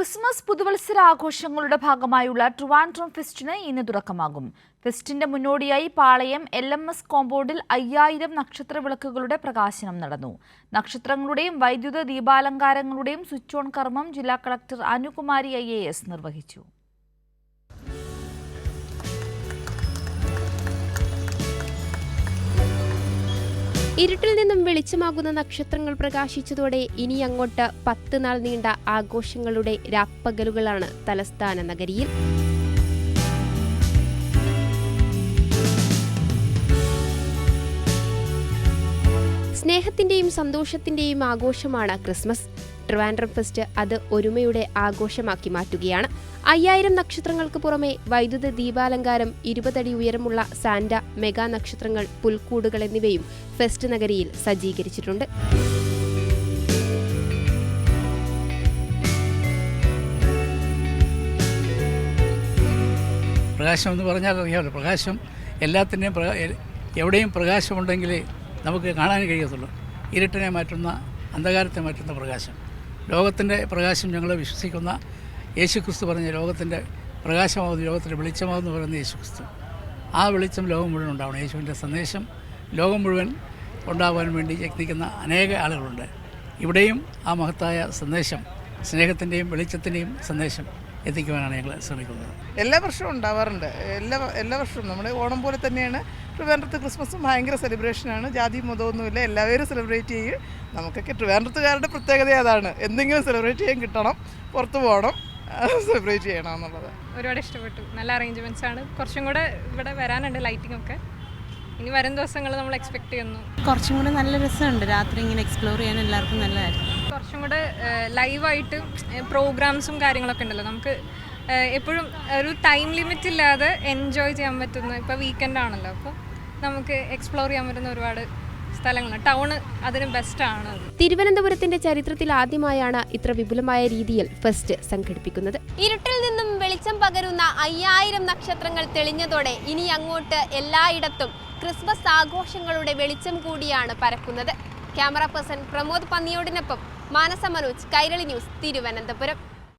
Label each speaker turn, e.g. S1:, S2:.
S1: Christmas പുതുവത്സര ആഘോഷങ്ങളുടെ ഭാഗമായുള്ള ട്രിവാൻഡ്രം ഫെസ്റ്റിന് ഇന്ന് തുടക്കമാകും. ഫെസ്റ്റിന്റെ മുന്നോടിയായി പാളയം എൽ എം എസ് കോമ്പൗണ്ടിൽ അയ്യായിരം നക്ഷത്ര വിളക്കുകളുടെ പ്രകാശനം നടന്നു. നക്ഷത്രങ്ങളുടെയും വൈദ്യുത ദീപാലങ്കാരങ്ങളുടെയും സ്വിച്ച് ഓൺ കർമ്മം ജില്ലാ കളക്ടർ അനുകുമാരി ഐ നിർവഹിച്ചു.
S2: ഇരുട്ടിൽ നിന്നും വെളിച്ചമാകുന്ന നക്ഷത്രങ്ങൾ പ്രകാശിച്ചതോടെ ഇനി അങ്ങോട്ട് പത്ത് നാൾ നീണ്ട ആഘോഷങ്ങളുടെ രാപ്പകലുകളാണ് തലസ്ഥാന നഗരിയിൽ. സ്നേഹത്തിന്റെയും സന്തോഷത്തിന്റെയും ആഘോഷമാണ് ക്രിസ്മസ്. ട്രിവാൻഡ്രം ഫെസ്റ്റ് അത് ഒരുമയുടെ ആഘോഷമാക്കി മാറ്റുകയാണ്. അയ്യായിരം നക്ഷത്രങ്ങൾക്ക് പുറമെ വൈദ്യുത ദീപാലങ്കാരം ഇരുപതടി ഉയരമുള്ള സാന്റ മെഗാ നക്ഷത്രങ്ങൾ പുൽക്കൂടുകൾ എന്നിവയും ഫെസ്റ്റ് നഗരിയിൽ സജ്ജീകരിച്ചിട്ടുണ്ട്.
S3: പ്രകാശം എന്ന് പറഞ്ഞാൽ അറിയാമല്ലോ. പ്രകാശം എല്ലാത്തിന്റെയും എവിടെയും പ്രകാശമുണ്ടെങ്കിൽ നമുക്ക് കാണാൻ കഴിയത്തുള്ളൂ. ഇരുട്ടിനെ മാറ്റുന്ന അന്ധകാരത്തെ മാറ്റുന്ന പ്രകാശം. ലോകത്തിന്റെ പ്രകാശം ഞങ്ങൾ വിശ്വസിക്കുന്ന യേശുക്രിസ്തു പറഞ്ഞ ലോകത്തിന്റെ പ്രകാശമാവുന്ന ലോകത്തിന്റെ വെളിച്ചമാവെന്ന് പറയുന്ന യേശുക്രിസ്തു. ആ വെളിച്ചം ലോകം മുഴുവൻ ഉണ്ടാവണം. യേശുവിന്റെ സന്ദേശം ലോകം മുഴുവൻ ഉണ്ടാവാൻ വേണ്ടി യത്നിക്കുന്ന അനേക ആളുകളുണ്ട്. ഇവിടെയും ആ മഹത്തായ സന്ദേശം സ്നേഹത്തിന്റെയും വെളിച്ചത്തിന്റെയും സന്ദേശം എത്തിക്കുവാനാണ് ഞങ്ങൾ ശ്രമിക്കുന്നത്.
S4: എല്ലാ വർഷവും ഉണ്ടാവാറുണ്ട്. എല്ലാ എല്ലാ വർഷവും. നമ്മുടെ ഓണം പോലെ തന്നെയാണ് ട്രിവാൻഡ്രത്ത് ക്രിസ്മസും ഭയങ്കര സെലിബ്രേഷനാണ് ജാതി മതമൊന്നുമില്ല. എല്ലാവരും സെലിബ്രേറ്റ് ചെയ്യും. നമുക്കൊക്കെ ട്രിവാൻഡ്രത്തുകാരുടെ പ്രത്യേകത അതാണ് എന്തെങ്കിലും സെലിബ്രേറ്റ് ചെയ്യാൻ കിട്ടണം. പുറത്തു പോകണം. സെലിബ്രേറ്റ് ചെയ്യണം എന്നുള്ളത്
S5: ഒരുപാട് ഇഷ്ടപ്പെട്ടു. നല്ല അറേഞ്ച്മെന്റ്സ് ആണ്. കുറച്ചും കൂടെ ഇവിടെ വരാനുണ്ട് ലൈറ്റിംഗ് ഒക്കെ. ഇനി വരും ദിവസങ്ങൾ നമ്മൾ എക്സ്പെക്ട് ചെയ്യുന്നു.
S6: കുറച്ചും കൂടെ നല്ല രസമുണ്ട്. രാത്രി ഇങ്ങനെ എക്സ്പ്ലോർ ചെയ്യാൻ എല്ലാവർക്കും നല്ലതായിരുന്നു
S5: കുറച്ചും കൂടെ ലൈവായിട്ട് പ്രോഗ്രാംസും കാര്യങ്ങളൊക്കെ ഉണ്ടല്ലോ. നമുക്ക് എപ്പോഴും ഒരു ടൈം ലിമിറ്റ് ഇല്ലാതെ എൻജോയ് ചെയ്യാൻ പറ്റുന്ന ഇപ്പോൾ വീക്കെൻഡ് ആണല്ലോ. അപ്പോൾ നമുക്ക് എക്സ്പ്ലോർ ചെയ്യാൻ പറ്റുന്ന ഒരുപാട് സ്ഥലങ്ങളുണ്ട് ടൗൺ അതിന് ബെസ്റ്റാണ് അത്
S2: തിരുവനന്തപുരത്തിന്റെ ചരിത്രത്തിൽ ആദ്യമായാണ് ഇത്ര വിപുലമായ രീതിയിൽ ഫെസ്റ്റ് സംഘടിപ്പിക്കുന്നത്.
S7: ഇരുട്ടിൽ നിന്നും വെളിച്ചം പകരുന്ന അയ്യായിരം നക്ഷത്രങ്ങൾ തെളിഞ്ഞതോടെ ഇനി അങ്ങോട്ട് എല്ലായിടത്തും ക്രിസ്മസ് ആഘോഷങ്ങളുടെ വെളിച്ചം കൂടിയാണ് പരക്കുന്നത്. ക്യാമറ പേഴ്സൺ പ്രമോദ് പന്നിയോടിനൊപ്പം മാനസ മനോജ് കൈരളി ന്യൂസ് തിരുവനന്തപുരം.